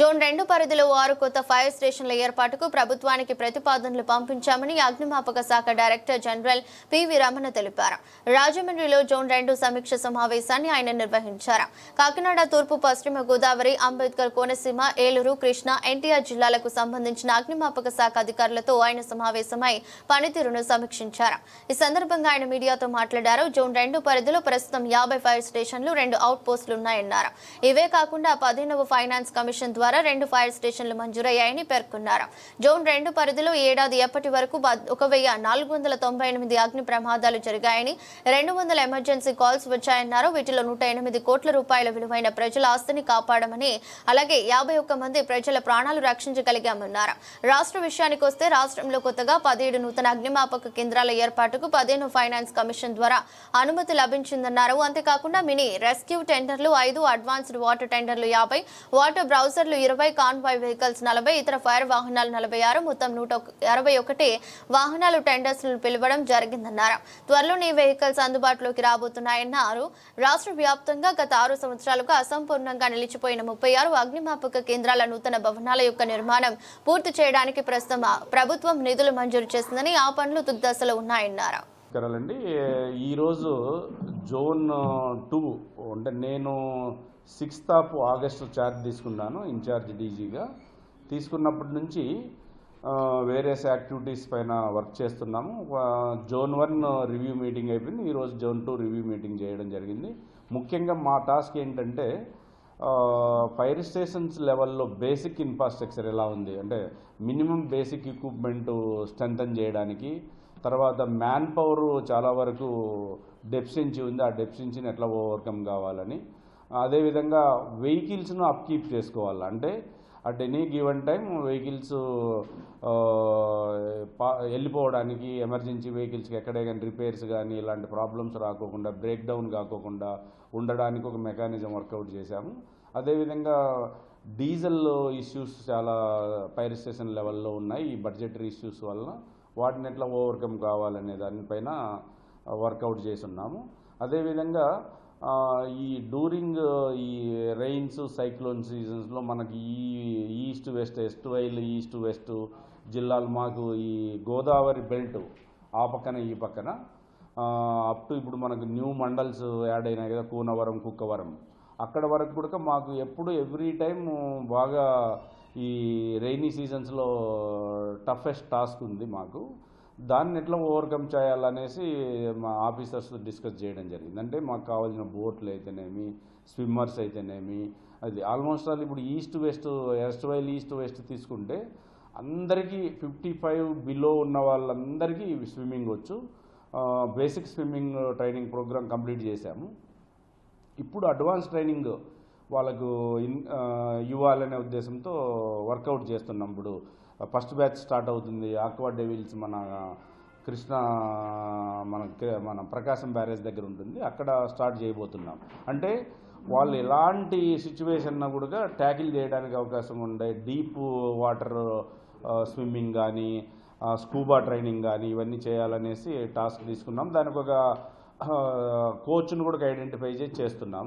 Zone రెండు పరిధిలో ఆరు కొత్త ఫైర్ స్టేషన్ల ఏర్పాటుకు ప్రభుత్వానికి ప్రతిపాదనలు పంపించామని అగ్నిమాపక శాఖ డైరెక్టర్ జనరల్ పివి రమణ తెలిపారు. రాజమండ్రిలో జోన్ రెండు సమీక్ష సమావేశాన్ని ఆయన నిర్వహించారు. కాకినాడ తూర్పు పశ్చిమ గోదావరి అంబేద్కర్ కోనసీమ ఏలూరు కృష్ణా ఎన్టీఆర్ జిల్లాలకు సంబంధించిన అగ్నిమాపక శాఖ అధికారులతో ఆయన సమావేశమై పనితీరును సమీక్షించారు. ఈ సందర్భంగా ఆయన మీడియాతో మాట్లాడారు. జోన్ రెండు పరిధిలో ప్రస్తుతం యాభై ఫైర్ స్టేషన్లు రెండు అవుట్ పోస్టులు ఉన్నాయన్నారు. ఇవే కాకుండా పదిహేనవ ఫైనాన్స్ కమిషన్ ద్వారా రెండు ఫైర్ స్టేషన్లు మంజూరయ్యాయని పేర్కొన్నారు. జోన్ రెండు పరిధిలో ఏడాది ఎప్పటి వరకు ఒక వెయ్యి నాలుగు వందల తొంభై ఎనిమిది అగ్ని ప్రమాదాలు జరిగాయని రెండు వందల ఎమర్జెన్సీ కాల్స్ వచ్చాయన్నారు. వీటిలో నూట ఎనిమిది కోట్ల రూపాయల విలువైన ప్రజల ఆస్తిని కాపాడమని అలాగే యాభై ఒక్క మంది ప్రజల ప్రాణాలు రక్షించగలిగామన్నారు. రాష్ట్ర విషయానికి వస్తే రాష్ట్రంలో కొత్తగా పదిహేడు నూతన అగ్నిమాపక కేంద్రాల ఏర్పాటుకు పదిహేను ఫైనాన్స్ కమిషన్ ద్వారా అనుమతి లభించిందన్నారు. అంతేకాకుండా మినీ రెస్క్యూ టెండర్లు ఐదు అడ్వాన్స్డ్ వాటర్ టెండర్లు యాభై వాటర్ బ్రౌజర్లు ఇరవై కాన్వాయ్ వెహికల్స్ నలభై ఇతర ఫైర్ వాహనాలు నలభై ఆరు మొత్తం నూట అరవై ఒకటి వాహనాలు టెండర్స్ పిలవడం జరిగిందన్నారు. త్వరలోనే వెహికల్స్ అందుబాటులోకి రాబోతున్నాయన్నారు. రాష్ట్ర వ్యాప్తంగా గత ఆరు సంవత్సరాలుగా అసంపూర్ణంగా నిలిచిపోయిన ముప్పై ఆరు అగ్నిమాపక కేంద్రాల నూతన భవనాల యొక్క నిర్మాణం పూర్తి చేయడానికి ప్రస్తుతం ప్రభుత్వం నిధులు మంజూరు చేసిందని ఆ పనులు తుదిదశలో ఉన్నాయన్నారు. నమస్కారాలండి. ఈరోజు జోన్ టూ అంటే నేను సిక్స్త్ ఆఫ్ ఆగస్టు ఛార్జ్ తీసుకున్నాను ఇన్ఛార్జ్ డీజీగా. తీసుకున్నప్పటి నుంచి వేరియస్ యాక్టివిటీస్ పైన వర్క్ చేస్తున్నాము. జోన్ వన్ రివ్యూ మీటింగ్ అయిపోయింది. ఈరోజు జోన్ టూ రివ్యూ మీటింగ్ చేయడం జరిగింది. ముఖ్యంగా మా టాస్క్ ఏంటంటే ఫైర్ స్టేషన్స్ లెవెల్లో బేసిక్ ఇన్ఫ్రాస్ట్రక్చర్ ఎలా ఉంది? అంటే మినిమం బేసిక్ ఎక్విప్మెంట్ స్ట్రెంథన్ చేయడానికి తర్వాత మ్యాన్ పవర్ చాలా వరకు డెఫిషియన్సీ ఉంది. ఆ డెఫిషియన్సీని ఎట్లా ఓవర్కమ్ కావాలని. అదేవిధంగా వెహికల్స్ను అప్కీప్ చేసుకోవాలి? అంటే at any given time vehicles వెళ్ళిపోవడానికి ఎమర్జెన్సీ వెహికల్స్కి ఎక్కడే కానీ రిపేర్స్ కానీ ఇలాంటి ప్రాబ్లమ్స్ రాకోకుండా బ్రేక్ డౌన్ కాకోకుండా ఉండడానికి ఒక మెకానిజం వర్కౌట్ చేశాము. అదేవిధంగా డీజిల్ ఇష్యూస్ చాలా ఫైర్ స్టేషన్ లెవెల్లో ఉన్నాయి. ఈ బడ్జెటరీ ఇష్యూస్ వలన వాటిని ఎట్లా ఓవర్కమ్ కావాలనే దానిపైన వర్కౌట్ చేసి ఉన్నాము అదేవిధంగా ఈ డూరింగ్ ఈ రెయిన్స్ సైక్లోన్ సీజన్స్లో మనకి ఈ east west erstwhile east west జిల్లాలు మాకు ఈ గోదావరి బెల్ట్ ఆ పక్కన ఈ పక్కన. అప్ టు ఇప్పుడు మనకు న్యూ మండల్స్ యాడ్ అయినాయి కదా కూనవరం కుక్కవరం. అక్కడ వరకు కూడా మాకు ఎప్పుడు ఎవ్రీ టైం బాగా ఈ రైనీ సీజన్స్లో టఫెస్ట్ టాస్క్ ఉంది మాకు. దాన్ని ఎట్లా ఓవర్కమ్ చేయాలనేసి మా ఆఫీసర్స్ డిస్కస్ చేయడం జరిగింది. అంటే మాకు కావాల్సిన బోట్లు అయితేనేమి స్విమ్మర్స్ అయితేనేమి అది ఆల్మోస్ట్ ఆల్ ఇప్పుడు east west erstwhile east west తీసుకుంటే అందరికీ ఫిఫ్టీ ఫైవ్ బిలో ఉన్న వాళ్ళందరికీ స్విమ్మింగ్ వచ్చు. Basic swimming training programme complete చేశాము. ఇప్పుడు అడ్వాన్స్ ట్రైనింగ్ వాళ్ళకు ఇన్ ఇవ్వాలనే ఉద్దేశంతో వర్కౌట్ చేస్తున్నాం ఇప్పుడు. ఫస్ట్ బ్యాచ్ స్టార్ట్ అవుతుంది. ఆక్వా డెవిల్స్ మన కృష్ణ మన మన ప్రకాశం బ్యారేజ్ దగ్గర ఉంటుంది. అక్కడ స్టార్ట్ చేయబోతున్నాం. అంటే వాళ్ళు ఎలాంటి సిచ్యువేషన్ కూడా ట్యాకిల్ చేయడానికి అవకాశం ఉండే డీప్ వాటర్ స్విమ్మింగ్ కానీ స్కూబా ట్రైనింగ్ కానీ ఇవన్నీ చేయాలనేసి టాస్క్ తీసుకున్నాం. దానికి ఒక కోచ్ను కూడా ఐడెంటిఫై చేసి చేస్తున్నాము.